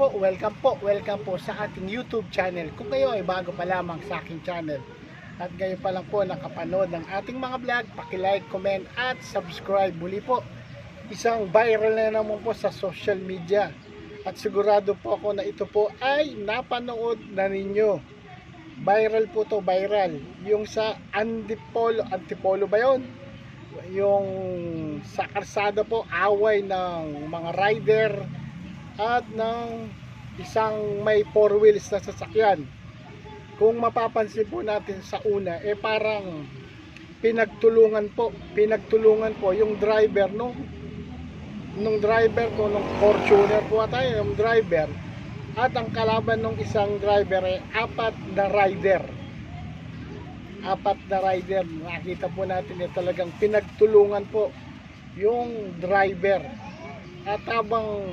Po, welcome po, welcome po sa ating YouTube channel. Kung kayo ay bago pa lamang sa aking channel at ngayon pa lang po nakapanood ng ating mga vlog, paki-like, comment at subscribe. Muli po, isang viral na naman po sa social media. At sigurado po ako na ito po ay napanood na ninyo. Viral po to, viral. Yung sa Antipolo, Antipolo ba yun? Yung sa karsada po, away ng mga rider at ng isang may four wheels na sasakyan. Kung mapapansin po natin sa una, eh parang pinagtulungan po, pinagtulungan po yung driver nung nung driver ko, nung Fortuner po tayo, yung driver, at ang kalaban ng isang driver ay apat na rider. Apat na rider. Nakita po natin eh, talagang pinagtulungan po yung driver. At habang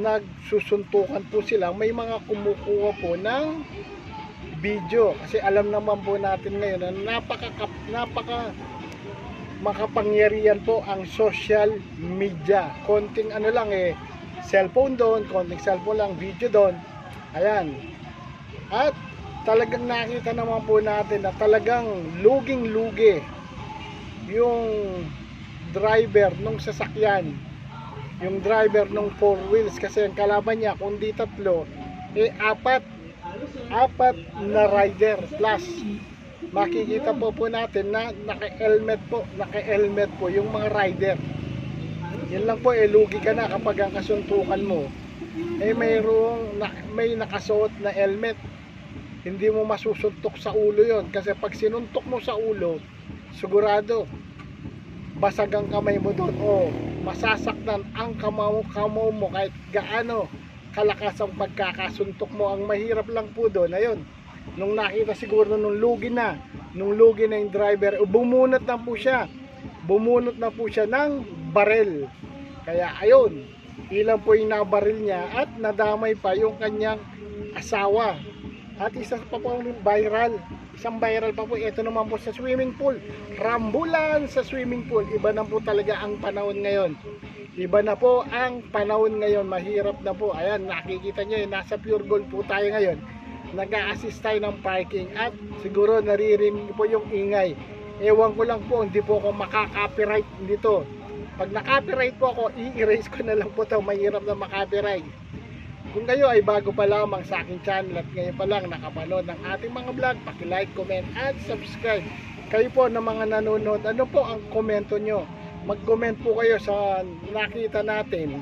nagsusuntukan po sila, may mga kumukuha po ng video. Kasi alam naman po natin ngayon na napaka, napaka makapangyarihan po ang social media. Konting ano lang eh, cellphone doon, konting cellphone lang, video doon. Ayan. At talagang nakita naman po natin na talagang luging-lugi yung driver nung sasakyan yung driver nung four wheels kasi ang kalaban niya kung di tatlo eh apat. Apat na rider plus. Makikita po po natin na naka-helmet po naka-helmet po yung mga rider. Yan lang po eh lugi ka na kapag ang kasuntukan mo. Eh mayroong na, may nakasuot na helmet. Hindi mo masusuntok sa ulo yon kasi pag sinuntok mo sa ulo sigurado basag ang kamay mo doon o masasaktan ang kamao kamao mo kahit gaano kalakas ang pagkakasuntok mo. Ang mahirap lang po doon ayun. Nung nakita siguro nung lugi na nung lugi na yung driver bumunot na po siya. Bumunot na po siya ng barel kaya ayun ilan po yung nabaril niya at nadamay pa yung kanyang asawa at isa pa po viral. Isang viral pa po ito naman po sa swimming pool. Rambulan sa swimming pool. Iba na po talaga ang panahon ngayon. Iba na po ang panahon ngayon. Mahirap na po. Ayan nakikita nyo nasa pure gold po tayo ngayon. Nag-a-assist tayo ng parking at siguro naririnig po yung ingay. Ewan ko lang po hindi po ako makaka-copyright dito pag na-copyright po ako i-erase ko na lang po to. Mahirap na makopyright kung kayo ay bago pa lamang sa aking channel at ngayon pa lang nakapanood ng ating mga vlog, paki-like, comment at subscribe. Kayo po na mga nanonood, ano po ang komento nyo? Mag-comment po kayo sa nakita natin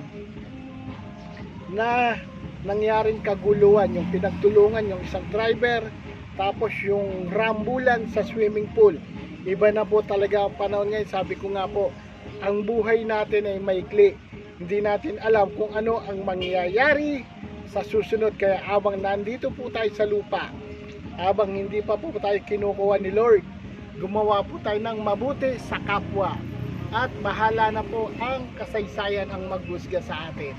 na nangyaring kaguluhan, yung pinagtulungan yung isang driver, tapos yung rambulan sa swimming pool. Iba na po talaga ang panahon ngayon. Sabi ko nga po, ang buhay natin ay maikli. Hindi natin alam kung ano ang mangyayari sa susunod. Kaya abang nandito po tayo sa lupa, abang hindi pa po tayo kinukuha ni Lord, gumawa po tayo ng mabuti sa kapwa. At bahala na po ang kasaysayan ang maghusga sa atin.